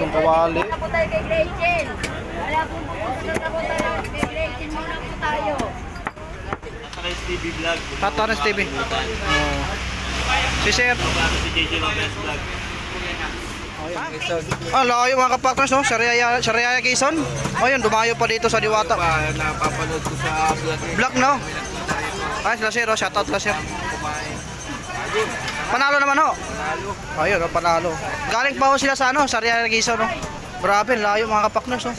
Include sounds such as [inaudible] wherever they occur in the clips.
Lechong kawali. Muna po tayo kay Gretchen. Wala pong pupunta po tayo kay Gretchen. Muna po tayo. Saka TV Vlog. Tatanas TV. Oh. Si Sir. Si JJ Lopez Vlog. Ah, layo mga kapaktas, no? Sariaya, Sariaya Quezon. Oh, yun, dumayo pa dito sa Diwata. Napapanood ko sa vlog. Vlog, no? Ay, sila Sir, oh. Shoutout sila Sir. Panalo naman, ho. Ayun, oh, panalo. Galing pa ho sila sa, ano, Sariaya Quezon, no? Grabe, layo mga kapaktas, no?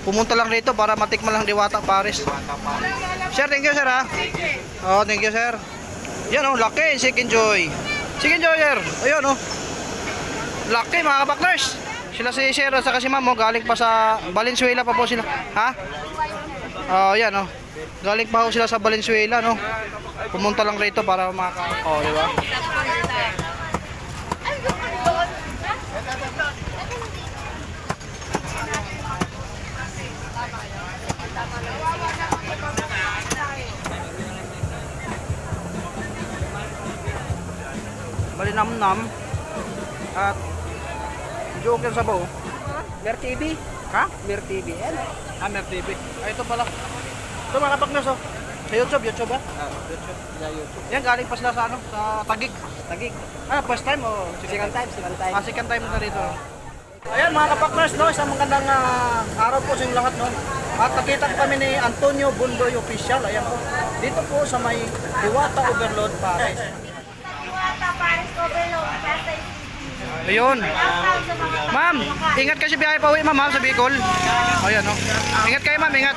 Pumunta lang dito para matikman lang Diwata, Paris. Sir, thank you, sir, ha? Oh, thank you, sir. Yan, oh, laki, Chicken Joy. Chicken Joy, sir. Ayun, oh. Laki mga kapakners. Sila si Sir at saka si Ma'am oh, galing pa sa Valenzuela pa po sila. Ha? Oh, yan oh. Galing pa ho sila sa Valenzuela no. Pumunta lang rito para maka Oh, di ba? Malinamnam at joke yan sa bao. Mer TV. Ha? Mer TV. Yan. Hammer TV. Ay, ito pala. Ito mga kapakners oh. Sa YouTube, YouTube ba? Ah, YouTube. Sa YouTube. Yan, galing pa sila sa ano, sa Tagig. Tagig. Ah, first time o Second time, second time. Ah, second time na rito. Ayan mga kapakners, no, isang magandang ah, araw po sa inyong lahat, no. At nakita ko kami ni Antonio Bundoy Official, ayan po. Dito po sa may Diwata Overload Paris. Diwata, Paris, Overload. Ayun. Ma'am, ingat kasi biyahe pa uwi, ma'am, ha, sa Bicol. Ayan, no. Ingat kayo, ma'am, ingat.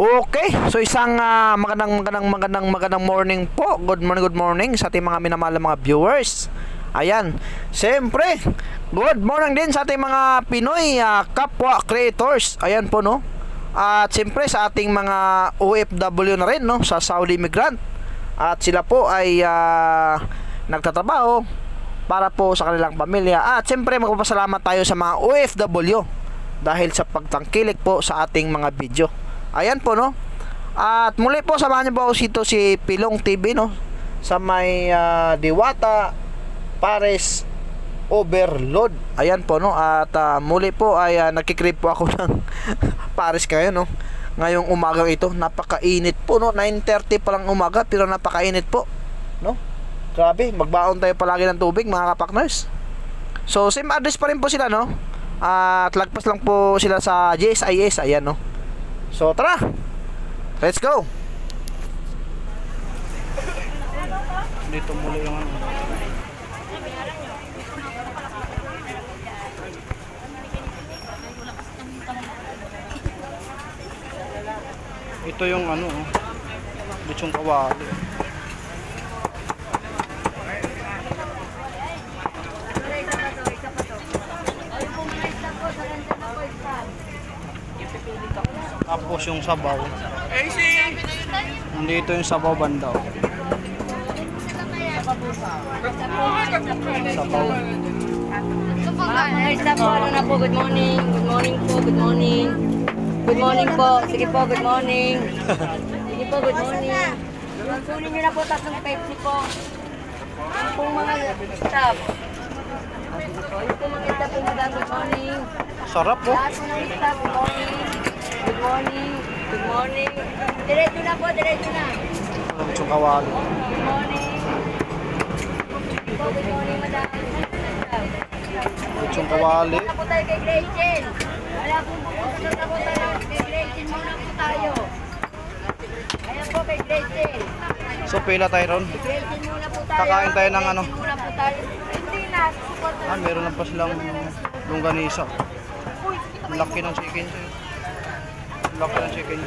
Okay, so isang ah, magandang magandang magandang magandang morning po. Good morning, good morning sa ating mga minamahal na mga viewers. Ayan, siyempre, good morning din sa ating mga Pinoy ah, kapwa creators. Ayan po no. At siyempre sa ating mga OFW na rin no, sa Saudi migrant. At sila po ay ah, nagtatrabaho para po sa kanilang pamilya. At siyempre magpapasalamat tayo sa mga OFW dahil sa pagtangkilik po sa ating mga video. Ayan po no. At muli po samahan niyo po ako si Pilong TV no sa may ah, Diwata Pares Overload. Ayan po no at ah, muli po ay uh, nagkikrip po ako [laughs] ng Pares kayo no. Ngayong umagang ito, napakainit po no. 9:30 pa lang umaga pero napakainit po no. Grabe, magbaon tayo palagi ng tubig mga kapakners. So same address pa rin po sila no. At lagpas lang po sila sa JSIS ayan no. So tara. Let's go. Dito muli yung ano. Ito yung ano, oh. Lechong kawali. Tapos yung sabaw. Nandito yung sabaw banda. oh. Sabaw. Good morning. Good morning po. Good morning. Good morning po. Sige po, good morning. Sige po, good morning. Kunin niyo na po tatlong Pepsi po. Yung pong mga staff. Yung pong mga staff po, madam. Good morning. Sarap po. Lahat po ng staff, good morning. Good morning. Good morning. Diretso na po, diretso na. Lechong kawali. Good morning. Good morning, madam. Lechong kawali. Muna po tayo kay Gretchen. Wala pupunta na po tayo kay Gretchen. Muna po tayo. Ayan po kay Gretchen. So pila tayo ron. Gretchen muna po tayo. Kakain tayo ng ano? Muna po tayo. Hindi na. Ah, meron lang pa silang longganisa. Laki ng chicken Laki ng chicken.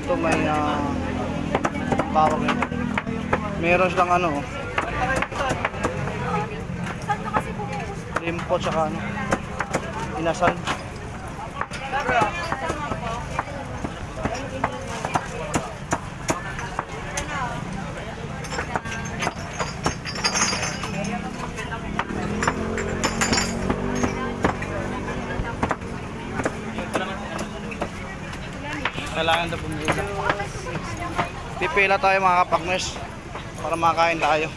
Ito may uh, tawag nito. Meron silang ano limpo tsaka ano, inasal. kailangan na bumili pipila tayo mga kapakners para makain tayo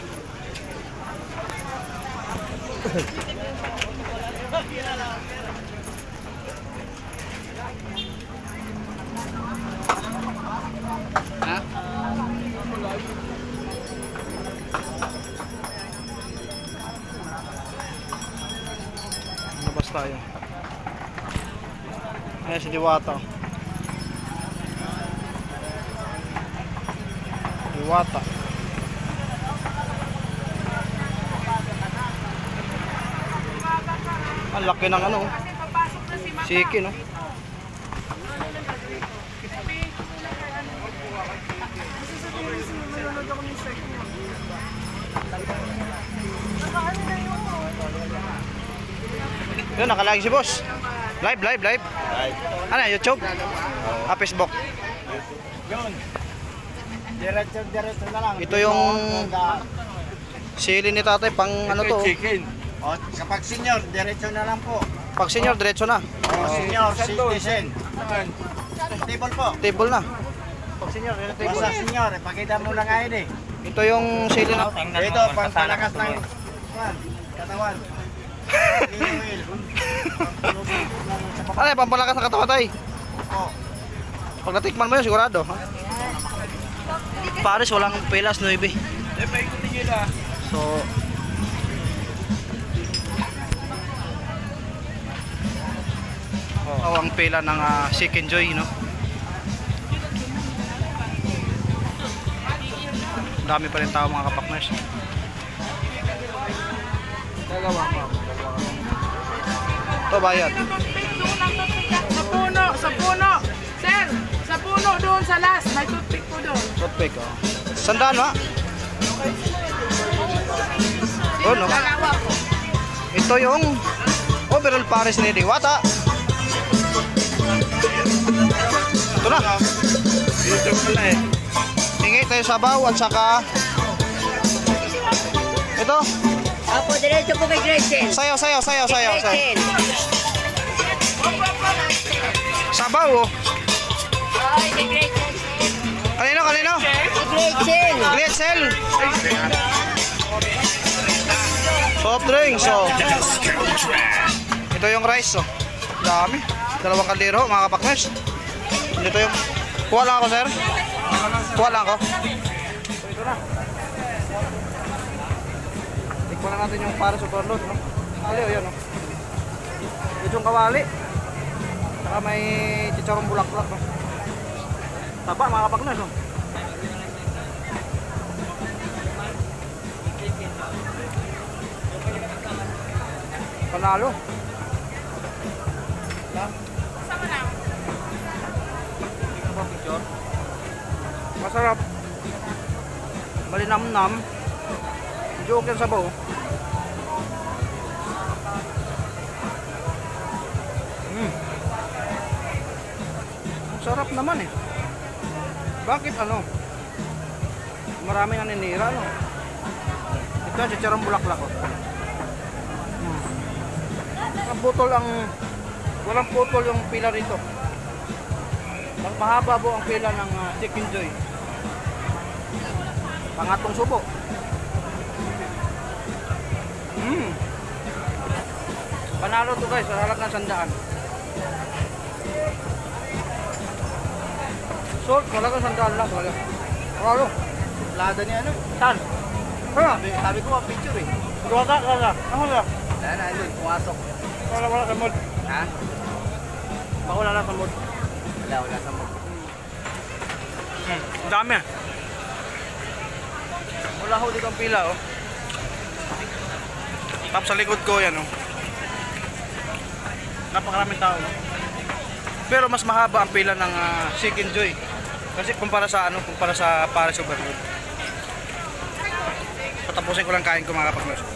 Labas tayo. Ayan si Diwata. Diwata. Ang laki ng ano. oh. Siki no. Yun, nakalagi si boss. Live, live, live. Ano, YouTube? Ah, Facebook. Diretso, diretso na lang. Ito yung sili ni tatay pang ano to. oh. Chicken. O, kapag senior, diretso na lang po. Pag senior, diretso na. O, senior, citizen. Table po. Table na. Pag senior, diretso table. Basta senior, ipakita mo lang ID. Ito yung sili na. Ito, pang palakas ng katawan. [laughs] Ano yung pampalakas ng katawan tay? O, Pag natikman mo yun, sigurado. Ha? Paris, walang pelas, 9. So, oh, ang pela ng uh, Chicken Joy, no? Dami pa rin tao mga kapakners. Ito bayad. Sa puno, sa puno. Sir, sa puno doon sa last. May toothpick po doon. Toothpick, oh. Sandaan, ha? Oh, no? Ito yung overall Paris ni Diwata. Ito na. dito pala eh. Hingi tayo sabaw at saka ito, Apo, diretso po kay Gretchen. sayaw, sayaw, sayaw, sayaw, sayaw. Gretchen. Sabaw, oh. Ay, kay Gretchen. Kanino, kanino? Kay Gretchen. Gretzel. Soft drinks, oh. Ito yung rice, oh. Dami. Dalawang kaldero, mga kapaknes. Ito yung... Kuha lang ako, sir. Kuha lang ako. Na natin yung para superload, no? Kali, yun, oh. Ito yung kawali. Saka may chicharong bulaklak, no? Taba, mga kapaknes, oh. Panalo. Masarap. Malinamnam. Okay ang sabaw. Mm. Sarap naman eh. Bakit ano? Maraming naninira no? Ito chicharong bulaklak oh. Ang putol ang walang putol yung pila rito. Mahaba po ang pila ng ah, Chicken Joy. Pangatong subo. Panalo to guys, sa halagang sandaan. Salt, halagang sandaan lang. Wala. Panalo. Lada ni ano? Saan? Ha? Sabi ko ang picture eh. Wala, wala. Ano wala? Wala na, ayun, pumasok. Wala, wala sa mood. Ha? Baka wala na sa mood. Wala, wala sa mo. Hmm, dami ah. Wala ho dito ang pila oh. Tapos sa likod ko yan oh. Napakaraming tao. Pero mas mahaba ang pila ng ah, Chicken Joy. Kasi kumpara sa ano, kumpara sa Paris Overload. Patapusin ko lang kain ko mga kapaglas.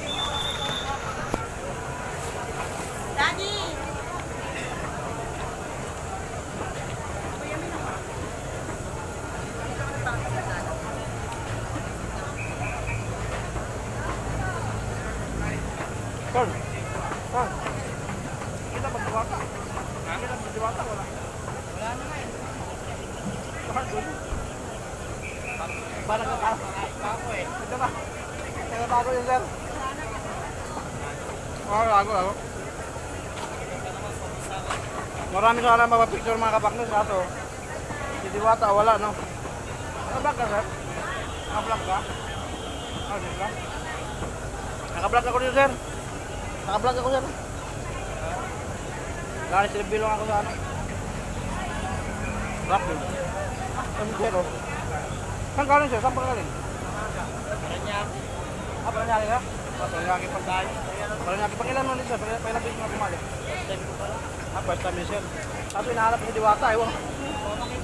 Parang kako eh. Ito ba? Ito ba ako yun, sir? Oo, ako, ako. Marami sana mapapicture mga kapaknis ato. Si Diwata wala no. Nakablog ka sir? Nakablog ka? Ah, oh, dito ka? Nakablog ako dito sir. Nakablog ako sir. Lari silbilong ako sa ano. Black dito. M0. Saan galing siya? Saan pa galing? Paranaque. Ah, Paranaque ka? Ah, Paranaque pa tayo. Paranaque pa ilan ulit siya? Pailan ba yung bumalik? First time ko pala. Ah, first time yun siya. Tapos hinahanap ni Diwata, ewan.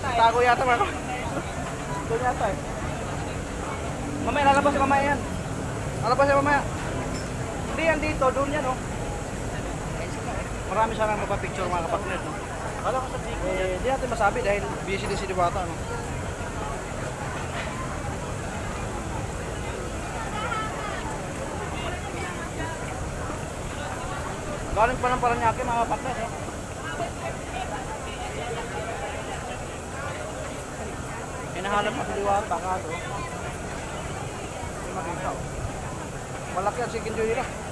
Tago yata mga. [laughs] Doon yata eh. Mamaya, lalabas siya mamaya yan. Lalabas siya mamaya. Hindi yan dito, doon yan oh. Marami siya nang mapapicture mga kapatid. No? Kala ko sa Eh, di natin masabi dahil busy din si Diwata, no? Galing pa ng Paranaque mga partners eh. Hinahanap pa si Diwata baka to. Hindi makita oh. Malaki ang chicken joy nila.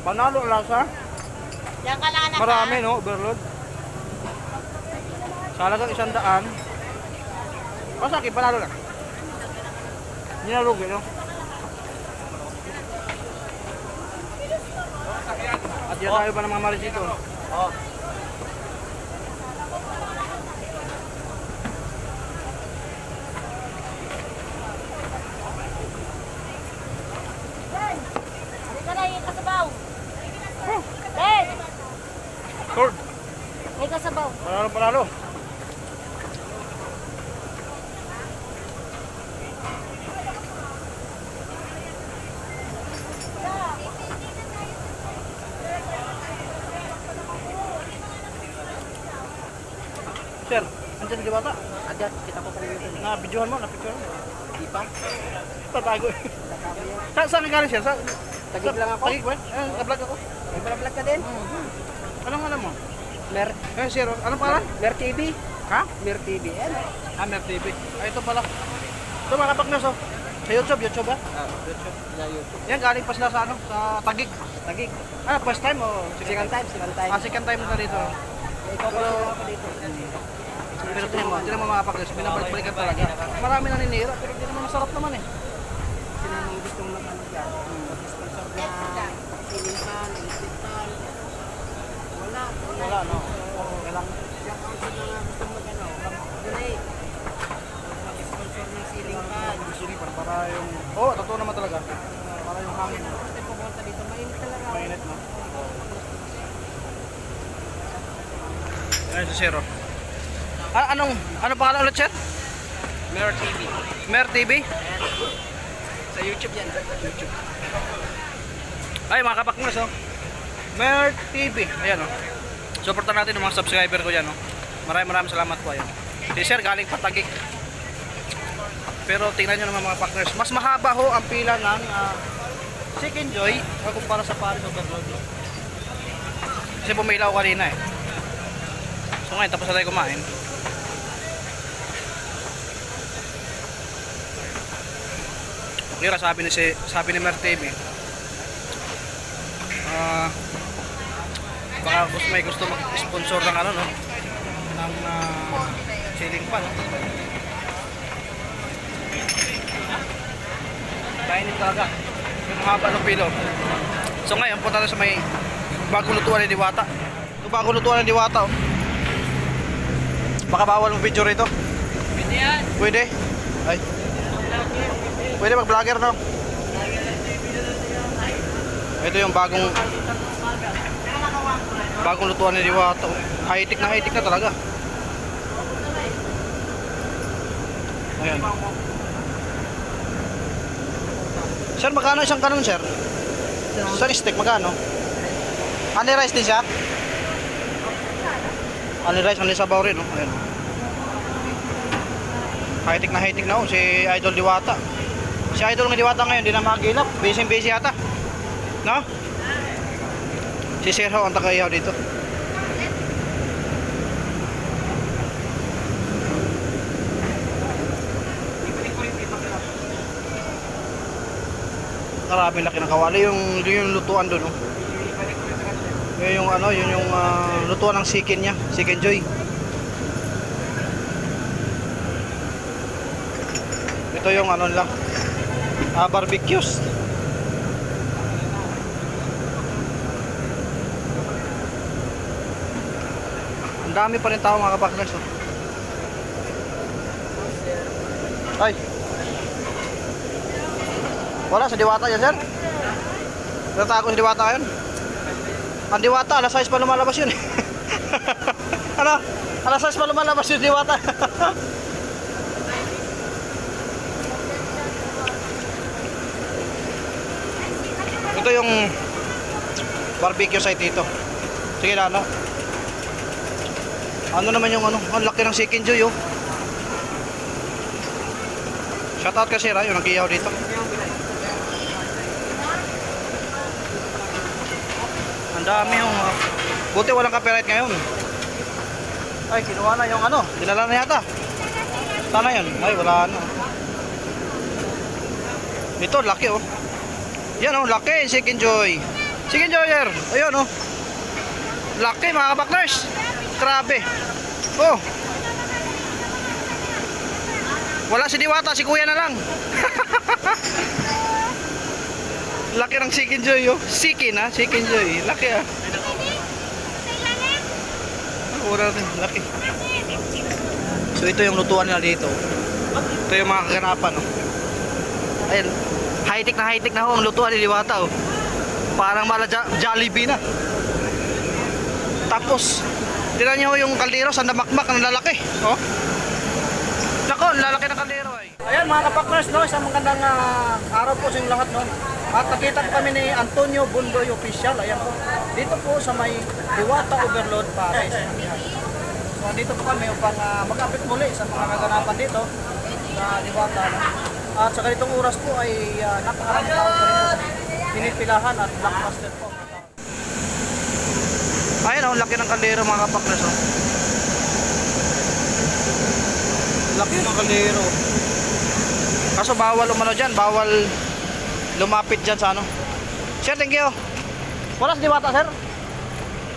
Panalo lasa. Diyan ka lang anak Marami no, overload. Sa halagang isang daan. Akin, panalo lang. Hindi na lugi, no? At yan tayo pa ng mga marisito. Oo. Halika na, yung kasabaw. Ben, Sword. May kasabaw. Panalo, panalo. Sir, andyan di bata? Agad, kita ko kung yun. Na videohan mo, na picture mo. Di pa? Tatago. Sa saan ka galing sir? Sa Tagig lang ako. Tagig ba? Eh, ka-vlog ako. May vlog ka din? Anong alam mo? Mer, Eh, sir, anong pangalan? Mer TV. Ha? Mer TV. Yan. Amer TV. Ay, ito pala. Ito mga kapagnos, oh. Sa YouTube, YouTube ba? Ah, YouTube. Sa YouTube. Yan, galing pa sila sa ano, sa Tagig. Tagig. Ah, first time o Second time, second time. Ah, second time na dito. Ikaw ko ako dito. Pero tingnan mo, tingnan mo mga kapagnos, binabalik-balikan talaga. Marami naninira, pero hindi naman masarap naman eh. Sino yung gusto mong ano dyan? Sponsor na fan. Wala. No? Kailangan. Siya ang sino na gusto mong ano. Donate. Mag-sponsor ng ceiling fan. Gusto niyo para, para yung... Oo, oh, totoo naman talaga. Para yung hangin. Kasi pumunta dito, mainit talaga. Mainit, no? Ayan si Zero. Ah, anong, ano pangalan ulit, sir? Mer TV. Mer TV? Sa YouTube yan. YouTube. Ay, mga kapaknos, oh. Mer TV. Ayan, oh. Supportan natin yung mga subscriber ko yan, oh. Maraming maraming salamat po, ayan. Si Sir galing patagik. Pero tingnan nyo naman mga partners, mas mahaba ho ang pila ng uh, Chicken Joy uh, kumpara sa Paris Overload. no? Kasi pumilaw kanina eh. So ngayon, tapos na tayo kumain. Kaya sabi ni si sabi ni Mer TV, ah baka gusto may gusto mag-sponsor ng ano no? Ng uh, ceiling fan no? Kainin talaga yung haba ng pilo. So ngayon punta tayo sa may bagong lutuan ni Diwata. Ito bagong lutuan ni Diwata oh. baka bawal mo video rito. Pwede yan. Pwede? Ay. Pwede mag vlogger no? Ito yung bagong bagong lutuan ni Diwata. High-tech na high-tech na talaga. Ayan. Sir, magkano isang kanon, sir? Isang steak, magkano? Honey rice din siya? Honey rice, honey sabaw rin, no? Ayan. High-tech na high-tech na, oh, si Idol Diwata. Si Idol ng Diwata ngayon, di na makagilap. Busy-busy yata. No? Si Sir Ho ang tagaihaw dito. Maraming laki ng kawali. Yung, yun yung lutuan doon. Oh. Yun yung ano, yun yung ah, lutuan ng chicken niya. Chicken Joy. Ito yung ano nila. Ah, barbecues. Ang dami pa rin tao mga kabaklers. Oh. Ay. Wala sa diwata yan, sir. Natago sa diwata ngayon. Ang diwata, alas 6 pa lumalabas yun. [laughs] ano? Alas 6 pa lumalabas yung diwata. [laughs] Ito yung barbecue site dito. Sige na, ano? Ano naman yung ano? Ang laki ng chicken joy, oh. Shoutout kasi ra, yung nag-iyaw dito. Ang dami yung... uh, buti walang copyright ngayon. Ay, kinuha na yung ano. Dinala na yata. Sana yun? Ay, wala na. Ito, laki oh. Yan oh, laki. Chicken Joy. Chicken Joyer. Ayun oh. Laki mga kabaklers. Grabe. Oh. Wala si Diwata, si Kuya na lang. [laughs] Laki ng Chicken Joy oh. Chicken ha, Chicken Joy. Laki ah. Mura rin, laki. So ito yung lutuan nila dito. Ito yung mga kaganapan oh. Ayun. High-tech na high-tech na ho ang lutuan ni Diwata oh. Parang mala jo- Jollibee na. Tapos, tinan niyo yung kaldero sa damakmak ng lalaki. Oh. Nako, ang lalaki ng kaldero ay. Ayan mga kapakners, no, isang magandang ah, araw po sa inyong lahat no. At nakita po kami ni Antonio Bundoy Official. Ayan po. Dito po sa may Diwata Overload Paris. So dito po kami upang ah, mag-update muli sa mga kaganapan dito sa Diwata. No? At sa ganitong oras po ay uh, napakaraming tao pa rin pinipilahan at blockbuster po. Ayun, oh, ang laki ng kaldero mga kapakners. Oh. Laki ng kaldero. Kaso bawal umano dyan, bawal lumapit dyan sa ano. Sir, thank you. Wala si Diwata, sir?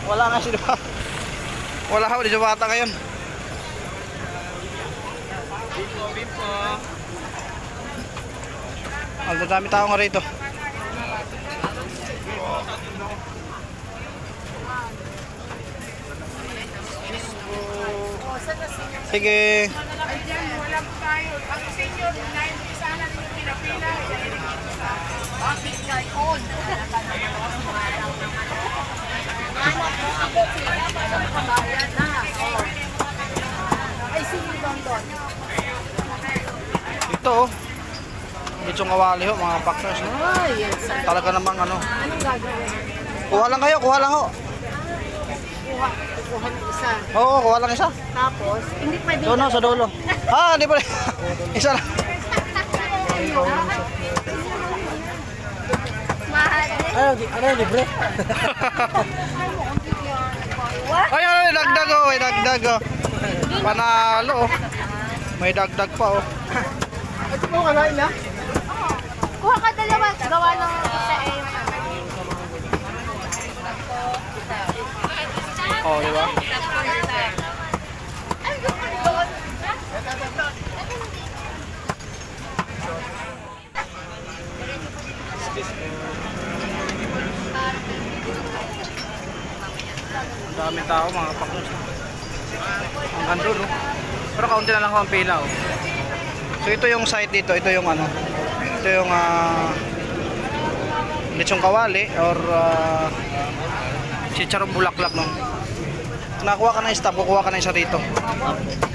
Wala nga si Diwata. Wala ako si Diwata ngayon. Ang dami tao nga rito. Sige. Ayan, wala po tayo. Ang senior, naimpisa na rin yung pinapila. Ito oh. Lechong kawali ho, mga packers. No? Talaga namang ano. Kuha lang kayo, kuha lang ho. Kuha, kukuha ng isa. Oo, kuha lang isa. Tapos, hindi pwede Doon sa dulo. Ah, hindi pala. [laughs] isa lang. Ano, ano, libre? [laughs] Ay, ay, dagdag oh, may dagdag oh. Panalo oh. May dagdag pa oh. Ito po kanain na? Kuha ka dalawa. Gawa ng isa eh. Oh, di ba? Ang daming tao mga kapaknos. Ang ganda no. Pero kaunti na lang ang pila oh. So ito yung site dito, ito yung ano. Ito yung ah lechong kawali or uh, chicharong bulaklak no nakakuha ka na yung stop, kukuha ka na isa rito.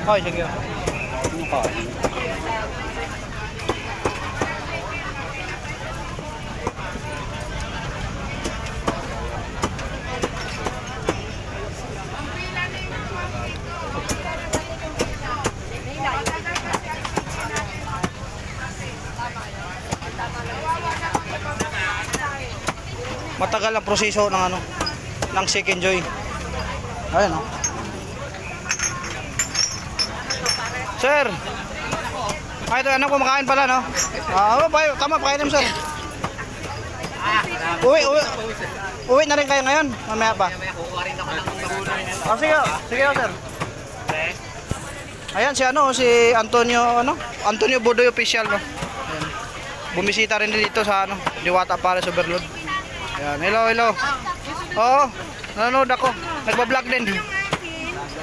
Hoy, sige. Ano ka? Matagal ang proseso ng ano ng second joy. Ayan oh. Sir. Ay, ito, ano kumakain pala, no? Ah, oh, pa, tama, pakainin mo, sir. Uwi, uwi. Uwi na rin kayo ngayon, mamaya pa. Oh, sige, oh. sige, oh, sir. Ayan si ano, si Antonio, ano? Antonio Budoy official, no? Ayan. Bumisita rin dito sa ano, Diwata Palace Overload. Ayan, hello, hello. Oo, nanonood ako. Nagba-vlog din.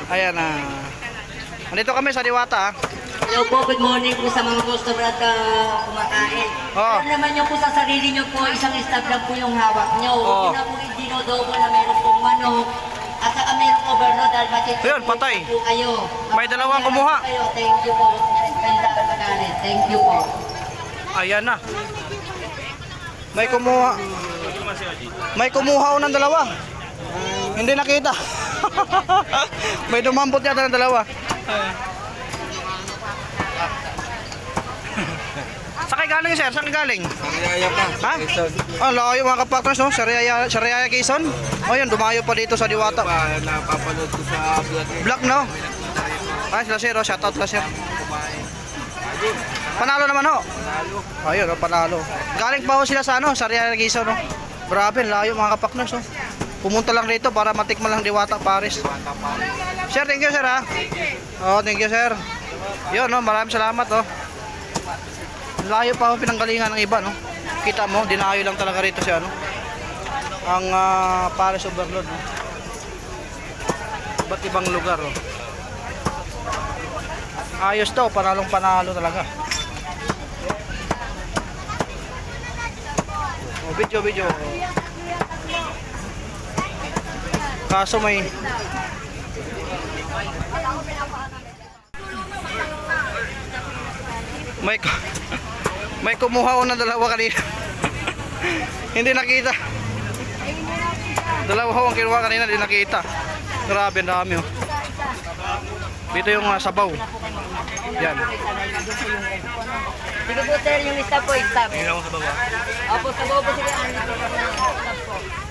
Ayan, ah. Nandito kami sa Diwata, ah. Hello po, good morning po sa mga customer at ah, kumakain. Oh. Alam naman nyo po sa sarili nyo po, isang stab lang po yung hawak nyo. Oh. Huwag na po dinodobo na meron pong manok. At saka meron overload dahil matitipid Ayun, patay. po kayo. May dalawang kumuha. Kayo. Thank you po. Ganda ka magalit. Thank you po. Ayan na. May kumuha. May kumuha unang dalawa. Hindi nakita. [laughs] May dumampot yata ng dalawa. Saan kayo galing sir? Saan galing? Sariaya pa. Ha? Ah, layo mga kapatras no? Sariaya, Sariaya Quezon. Oh, yun, dumayo pa dito sa Diwata. Pa, napapanood ko sa vlog. Black no? Ay, sila sir, oh, shoutout sila sir. Panalo naman ho. Ayun, oh, panalo. Galing pa ho sila sa ano, sa Real Quezon, no. Grabe, layo mga kapakners, no. Pumunta lang dito para matikman lang Diwata Paris. Sir, thank you sir ha. Oh, thank you sir. Yun, no, maraming salamat, oh. Layo pa ho pinanggalingan ng iba, no. Kita mo, dinayo lang talaga rito si ano. Ang ah, Paris Overload, no. Iba't ibang lugar, oh. Ayos daw, panalong panalo talaga. Oh, video, video. Kaso may may [laughs] may kumuha ko ng dalawa kanina. [laughs] Hindi nakita. Dalawa ko ang kinuha kanina, hindi nakita. Grabe, ang dami oh. Dito yung ah, sabaw. Yan. Sige po sir, yung stop po, stop. Opo, sa baba po sila. Stop po.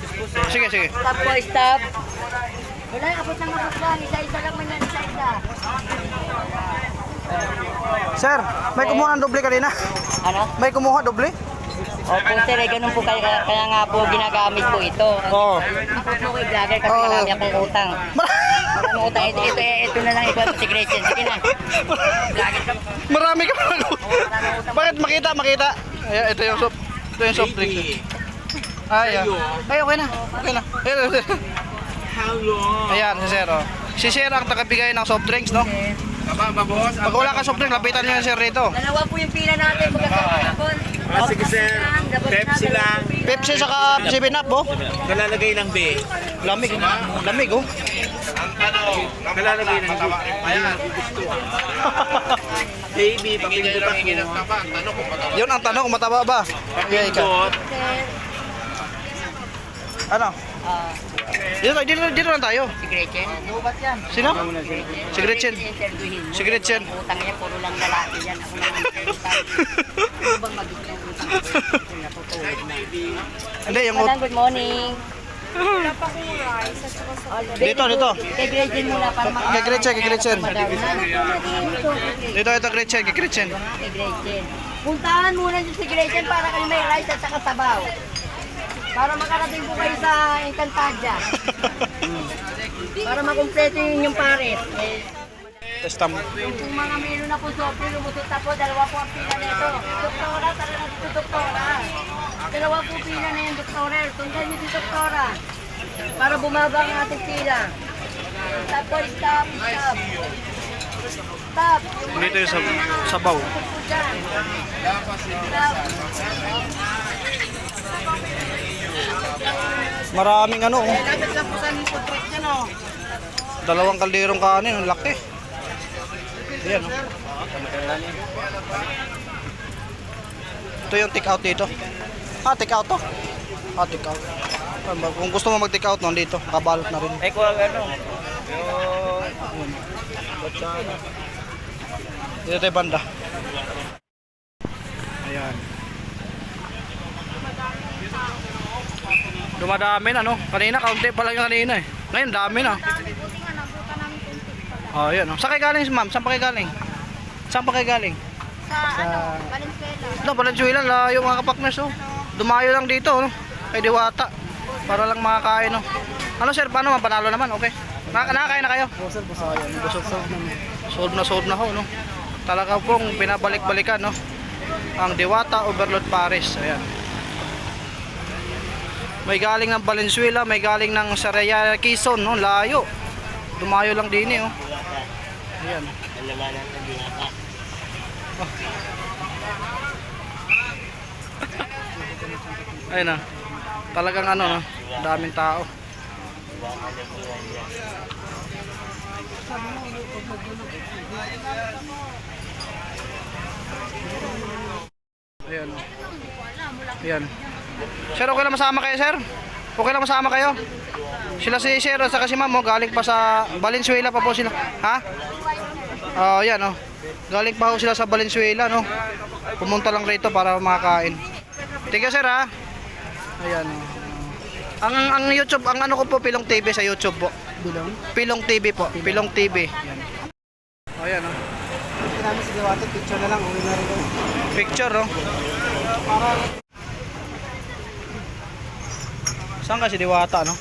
Sige, sige. Stop po, stop. Wala, abot ng abot lang. Isa-isa lang man yan, isa-isa. Sir, may kumuha ng doble kanina. Ano? May kumuha doble? Opo sir, eh, ganun po kaya, kaya nga po ginagamit po ito. Oo. Ako po kay vlogger kasi Oo. marami akong utang. Marami utang. Ito, ito, ito na lang ikaw si Gretchen. Sige na. Vlogger ka. Marami ka pa [laughs] Bakit makita, makita? Ayan, ito yung soft, ito yung soft drink. Ay, ah. ay, okay na. Okay na. Ayan, ayan. Ayan, si Sir. oh. Si Sir ang tagabigay ng soft drinks, no? Tama ba, boss? Pag wala ka soft drink, lapitan niyo yung Sir rito. Dalawa po yung pila natin. Pagkakapon. Ah, sige, sir. Pepsi lang. Pepsi saka 7 up, oh. Nalalagay ng B. Lamig. Lamig, oh. Nalalagay ng B. Ayan. Baby, papindutan mo. Yun ang tanong kung mataba ba? Okay, ka. Pindot. Ano? Ah, Dito, dito, dito lang tayo. si Gretchen. Lubat yan. Sino? Si Gretchen. Si Gretchen. Utang niya, puro lang lalaki yan. Ako lang ang. Ano [laughs] bang magiging utang. Hindi, yung... Madam, good morning. [laughs] Dito, dito. Kay Gretchen muna para mak- Kay Gretchen, kay Gretchen. Dito, ito, Gretchen, kay Gretchen. Kay Gretchen. Puntahan muna dito si Gretchen para kayo may rice at saka sabaw. Para makarating po kayo sa Encantadia. [laughs] para makumpleto yung inyong pares. Testa mo. Yung kung mga meron na po sobrang lumusot na po, dalawa po ang pila nito. Doktora, tara na dito, doktora. Dalawa po pila na yung doktora. Tundan niyo si doktora. Para bumaba ang ating pila. Stop po, stop, stop. Stop. Yung Dito yung sab- sabaw. Stop. Maraming ano, oh. Oh. Dalawang kalderong kanin, ang laki. Ayan, oh. Ito yung take out dito. Ah, take out to. Ah, take out. Kung gusto mo mag take out no, dito, kabalot na rin. Ay, kung ano. Dito tayo banda. Dumadami na, no? Kanina, kaunti pa lang yung kanina eh. Ngayon, dami na. Dami, buti nga nabutan namin kunti pala. Oh, yan. Oh. Saan kayo galing, ma'am? Saan pa kayo galing? Saan pa kayo galing? Sa, ano, Valenzuela. No, Valenzuela, layo mga kapakners, oh. Dumayo lang dito, no? Kay Diwata. Para lang makakain, no? Ano, sir? Paano? Panalo naman, okay. Na nakakain na kayo? Oo, sir, basta yan. Busog solve naman. Solve na solve na ho, no? Talaga pong binabalik-balikan, no? Ang Diwata Overload Paris. Ayan. May galing ng Valenzuela, may galing ng Saraya Quezon, no? Layo. Dumayo lang din, eh, oh. Ayan. [laughs] Ayun na. Talagang ano, no? daming tao. Ayan. oh. Ayan. Sir, okay lang masama kayo, sir? Okay lang masama kayo? Sila si Sir at saka si Ma'am, oh, galing pa sa Valenzuela pa po sila. Ha? Oh, yan, oh. Galing pa ho sila sa Valenzuela, no? Pumunta lang rito para makakain. Thank you, sir, ha? Ayan, oh. Ang ang YouTube, ang ano ko po Pilong TV sa YouTube po. Bilong. Pilong TV po, Pilong TV. Yan. Ayan, oh. Ito namin si Diwata, picture na lang, uwi na rin. Picture, oh. Saan ka si Diwata, no?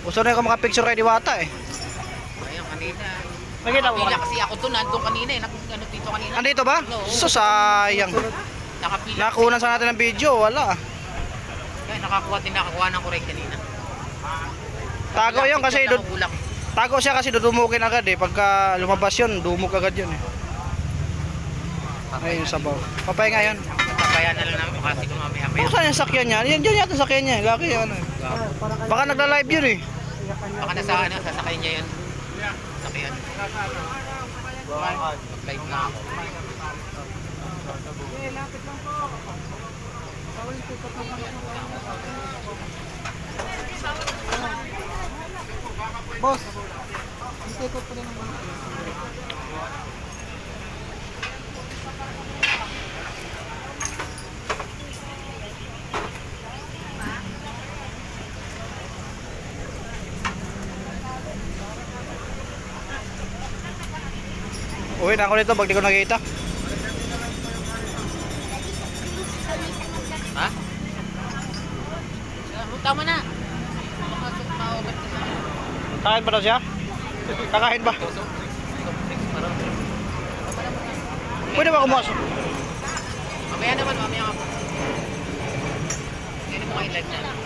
Gusto na ko makapicture kay Diwata, eh. Ayun, kanina. Nakita mo kasi ako doon, nandun kanina eh. Nakung ano dito kanina. Andito ba? So, sayang. Nakapila. Nakunan sa natin ng video, wala. Kaya nakakuha din nakakuha ng correct kanina. Tago yun kasi, ulak. tago siya kasi dudumukin agad eh. Pagka lumabas yun, dumuk agad yun eh. Ayun sabaw. Papahinga yun. Papaya na lang namin kasi kung mamaya Ano maya. saan yung sakyan niya? Yan dyan yata sakyan niya. Laki yun eh. Baka nagla-live yun eh. Baka nasa ano, sasakay niya yun. Sakyan. Mag-live na ako. Boss, hindi ko pa rin naman. Uwi na ako nito pag di ko nakita. Ha? Ah, Tama na. Na ako. Kakain pa daw siya? Kakain ba? Pwede ba kumasok? Mamaya naman, mamaya ka. Hindi mo kayo live na.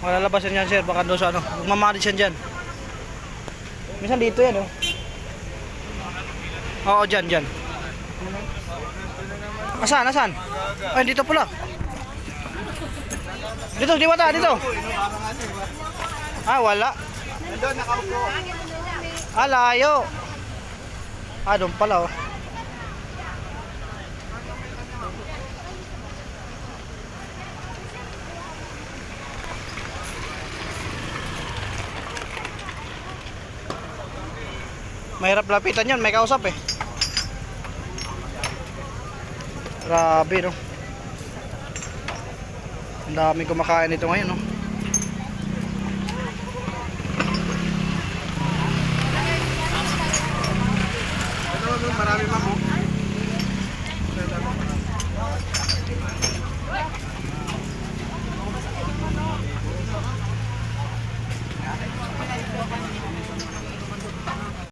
Malalabas yan sir, baka doon sa ano. Magmamaris yan dyan. Minsan dito yan oh. Oo, dyan, dyan. Asan, asan? Ay, dito pala. Dito, di bata, dito. Ah, wala. Ah, layo. Ah, doon pala oh. Mahirap lapitan yun, may kausap eh. Grabe no. Ang dami kumakain nito ngayon no.